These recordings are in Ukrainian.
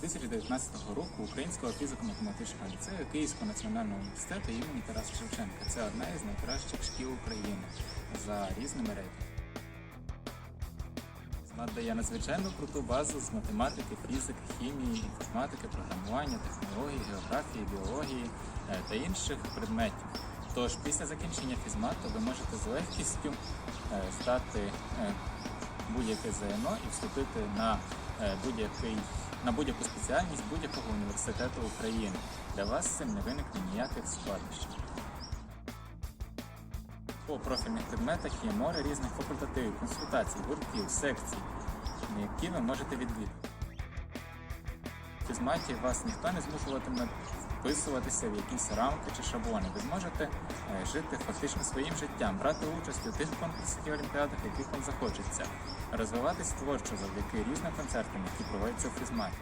2012 року Українського фізико-математичного ліцею Київського національного університету імені Тараса Шевченка. Це одна із найкращих шкіл України за різними рейтингами. Вона дає надзвичайно круту базу з математики, фізики, хімії, інформатики, програмування, технології, географії, біології е, та інших предметів. Тож після закінчення фізмату ви можете з легкістю е, здати е, будь-яке ЗНО і вступити на будь-який на будь-яку спеціальність будь-якого університету України. Для вас з цим не виникне ніяких складнощів. По профільних предметах є море різних факультативів, консультацій, гуртків, секцій, які ви можете відвідати. В фізматі вас ніхто не змушуватиме вписуватися в якісь рамки чи шаблони. Ви зможете е, жити фактично своїм життям, брати участь у тих конкурсах і олімпіадах, яких вам захочеться, розвиватись творчо завдяки різним концертам, які проводяться у фізматі.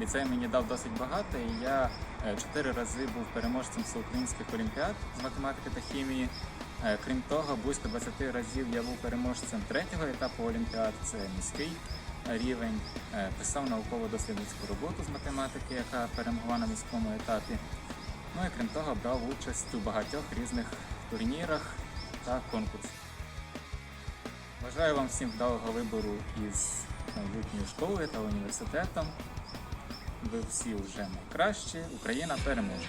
Ліцей мені дав досить багато, і я е, чотири рази був переможцем всеукраїнських олімпіад з математики та хімії. Е, Крім того, близько 20 разів я був переможцем третього етапу олімпіад, це міський рівень. Е, Писав науково-дослідницьку роботу з математики, яка перемогла на міському етапі. Ну і крім того, брав участь у багатьох різних турнірах та конкурсах. Бажаю вам всім вдалого вибору із майбутньою школою та університетом. Ви всі вже найкращі. Україна переможе.